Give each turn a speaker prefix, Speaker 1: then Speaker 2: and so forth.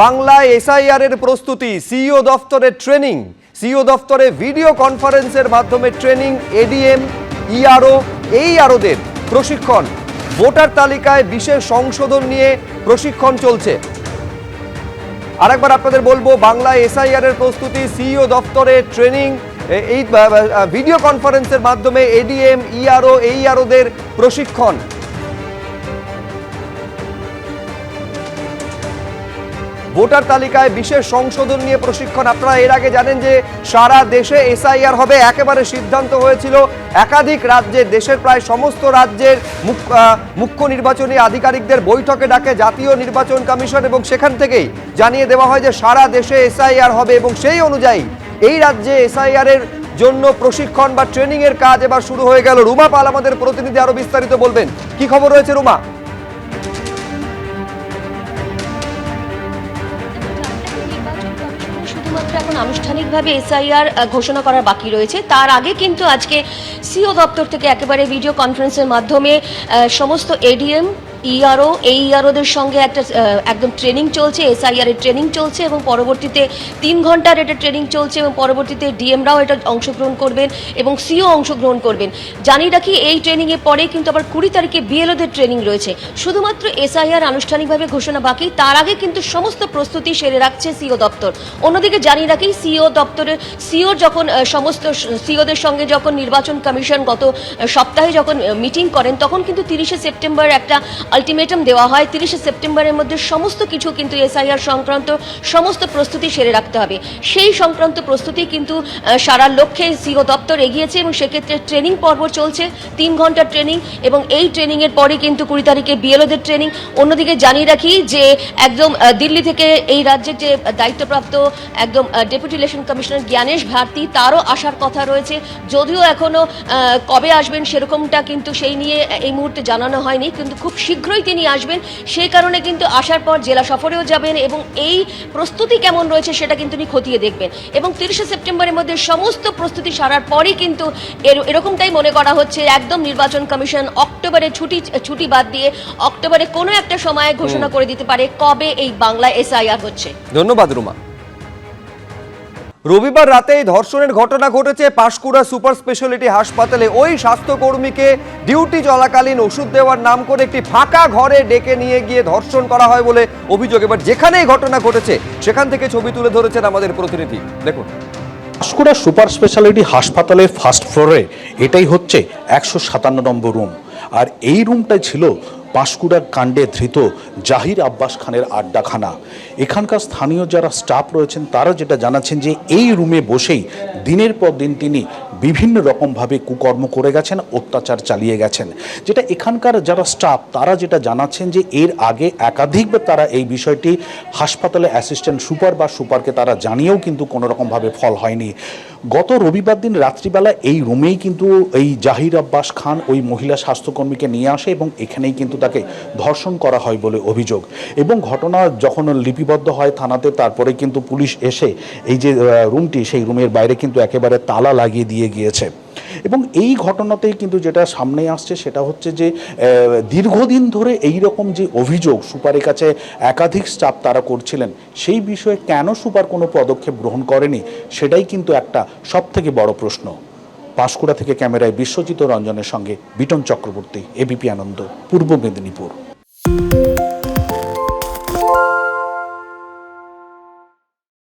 Speaker 1: বাংলায় এসআইআর এর প্রস্তুতি, সিইও দফতরের ট্রেনিং। সিইও দফতরে ভিডিও কনফারেন্সের মাধ্যমে ট্রেনিং, এডিএম, ইআরও, এই আরোদের প্রশিক্ষণ। ভোটার তালিকায় বিশেষ সংশোধন নিয়ে প্রশিক্ষণ চলছে। আরেকবার আপনাদের বলব বাংলা এসআইআর এর প্রস্তুতি, সিইও দফতরে ট্রেনিং এই ভিডিও কনফারেন্সের মাধ্যমে এডিএম, ইআরও, এই আরোদের প্রশিক্ষণ। ভোটার তালিকায় বিশেষ সংশোধন নিয়ে প্রশিক্ষণ। আপনারা এর আগে জানেন যে সারা দেশে এসআইআর হবে। একেবারে সিদ্ধান্ত হয়েছিল একাধিক রাজ্যে, দেশের প্রায় সমস্ত রাজ্যের মুখ- মুখ্য নির্বাচনী আধিকারিকদের বৈঠকে ডাকে জাতীয় নির্বাচন কমিশন এবং সেখান থেকেই জানিয়ে দেওয়া হয় যে সারা দেশে এসআইআর হবে এবং সেই অনুযায়ী এই রাজ্যে এসআইআর এর জন্য প্রশিক্ষণ বা ট্রেনিং এর কাজ এবার শুরু হয়ে গেল। রুমা পাল আমাদের প্রতিনিধি আরও বিস্তারিত বলবেন। কি খবর রয়েছে রুমা?
Speaker 2: এখন আনুষ্ঠানিকভাবে এসআইআর ঘোষণা করার বাকি রয়েছে। তার আগে কিন্তু আজকে সিও দপ্তর থেকে একেবারে ভিডিও কনফারেন্সের মাধ্যমে সমস্ত এডিএম ইআরও এই ইআরওদের সঙ্গে একটা একদম ট্রেনিং চলছে এসআইআর এর ট্রেনিং চলছে এবং পরবর্তীতে তিন ঘণ্টার এটা ট্রেনিং চলছে এবং পরবর্তীতে ডিএমরাও এটা অংশগ্রহণ করবেন এবং সিও অংশগ্রহণ করবেন। জানি রাখি এই ট্রেনিংয়ে পরে কিন্তু আবার কুড়ি তারিখে বিএলওদের ট্রেনিং রয়েছে। শুধুমাত্র এসআইআর আনুষ্ঠানিকভাবে ঘোষণা বাকি, তার আগে কিন্তু সমস্ত প্রস্তুতি সেরে রাখছে সিও দপ্তর। অন্যদিকে জানি রাখি সিও দপ্তরের সিও যখন সমস্ত সিওদের সঙ্গে যখন নির্বাচন কমিশন গত সপ্তাহে যখন মিটিং করেন, তখন কিন্তু তিরিশে সেপ্টেম্বর একটা আলটিমেটাম দেওয়া হয়, তিরিশে সেপ্টেম্বরের মধ্যে সমস্ত কিছু কিন্তু এসআইআর সংক্রান্ত সমস্ত প্রস্তুতি সেরে রাখতে হবে। সেই সংক্রান্ত প্রস্তুতি কিন্তু সারার লক্ষ্যে সিও দপ্তর এগিয়েছে এবং সেক্ষেত্রে ট্রেনিং পর্ব চলছে, তিন ঘণ্টার ট্রেনিং এবং এই ট্রেনিংয়ের পরে কিন্তু কুড়ি তারিখে বিএলওদের ট্রেনিং। অন্যদিকে জানিয়ে রাখি যে, একদম দিল্লি থেকে এই রাজ্যের যে দায়িত্বপ্রাপ্ত একদম deputy election commissioner Gyanesh Bharati, তারও আসার কথা রয়েছে। যদিও এখনও কবে আসবেন সেরকমটা কিন্তু সেই নিয়ে এই মুহূর্তে জানানো হয়নি, কিন্তু খুব শীঘ্রই তিনি আসবেন। সেই কারণে কিন্তু আসার পর জেলা সফরেও যাবেন এবং এই প্রস্তুতি কেমন রয়েছে সেটা কিন্তু তিনি খতিয়ে দেখবেন। এবং তিরিশে সেপ্টেম্বরের মধ্যে সমস্ত প্রস্তুতি সারার পরই কিন্তু এর- এরকমটাই মনে করা হচ্ছে একদম নির্বাচন কমিশন অক্টোবরে ছুটি ছুটি বাদ দিয়ে অক্টোবরে কোনো একটা সময়ে ঘোষণা করে দিতে পারে কবে এই বাংলা এসআইআর হচ্ছে।
Speaker 1: ধন্যবাদ রুমা। রবিবার রাতেই ধর্ষণের ঘটনা ঘটেছে পাশকুড়া সুপার স্পেশালিটি হাসপাতালে। ওই স্বাস্থ্যকর্মীকে ডিউটি চলাকালীন ওষুধ দেওয়ার নাম করে একটি ফাঁকা ঘরে ডেকে নিয়ে গিয়ে ধর্ষণ করা হয় বলে অভিযোগ। এবার যেখানেই ঘটনা ঘটেছে, সেখান থেকে ছবি তুলে ধরেছেন আমাদের প্রতিনিধি। দেখুন।
Speaker 3: পাশকুড়া সুপার স্পেশালিটি হাসপাতালের ফার্স্ট ফ্লোরে এটাই হচ্ছে একশো সাতান্ন নম্বর রুম। আর এই রুমটাই ছিল পাঁশকুড়া কাণ্ডে ধৃত জাহির আব্বাস খানের আড্ডাখানা। এখানকার স্থানীয় যারা স্টাফ রয়েছেন, তারা যেটা জানাচ্ছেন যে এই রুমে বসেই দিনের পর দিন তিনি বিভিন্ন রকমভাবে কুকর্ম করে গেছেন, অত্যাচার চালিয়ে গেছেন। যেটা এখানকার যারা স্টাফ, তারা যেটা জানাচ্ছেন যে এর আগে একাধিকবার তারা এই বিষয়টি হাসপাতালে অ্যাসিস্ট্যান্ট সুপার বা সুপারকে তারা জানিয়েও কিন্তু কোনোরকমভাবে ফল হয়নি। গত রবিবার দিন রাত্রিবেলা এই রুমেই কিন্তু এই জাহির আব্বাস খান ওই মহিলা স্বাস্থ্যকর্মীকে নিয়ে আসে এবং এখানেই কিন্তু তাকে ধর্ষণ করা হয় বলে অভিযোগ। এবং ঘটনা যখন লিপিবদ্ধ হয় থানাতে, তারপরে কিন্তু পুলিশ এসে এই যে রুমটি, সেই রুমের বাইরে কিন্তু একেবারে তালা লাগিয়ে দিয়ে গিয়েছে। এবং এই ঘটনাতেই কিন্তু যেটা সামনে আসছে সেটা হচ্ছে যে দীর্ঘদিন ধরে এই রকম যে অভিযোগ সুপারের কাছে একাধিক স্টাফ তারা করছিলেন, সেই বিষয়ে কেন সুপার কোনো পদক্ষেপ গ্রহণ করেনি, সেটাই কিন্তু একটা সব থেকে বড় প্রশ্ন। পাঁশকুড়া থেকে ক্যামেরায় বিশ্বজিৎ রঞ্জনের সঙ্গে বিটন চক্রবর্তী এবিপি আনন্দ, পূর্ব মেদিনীপুর।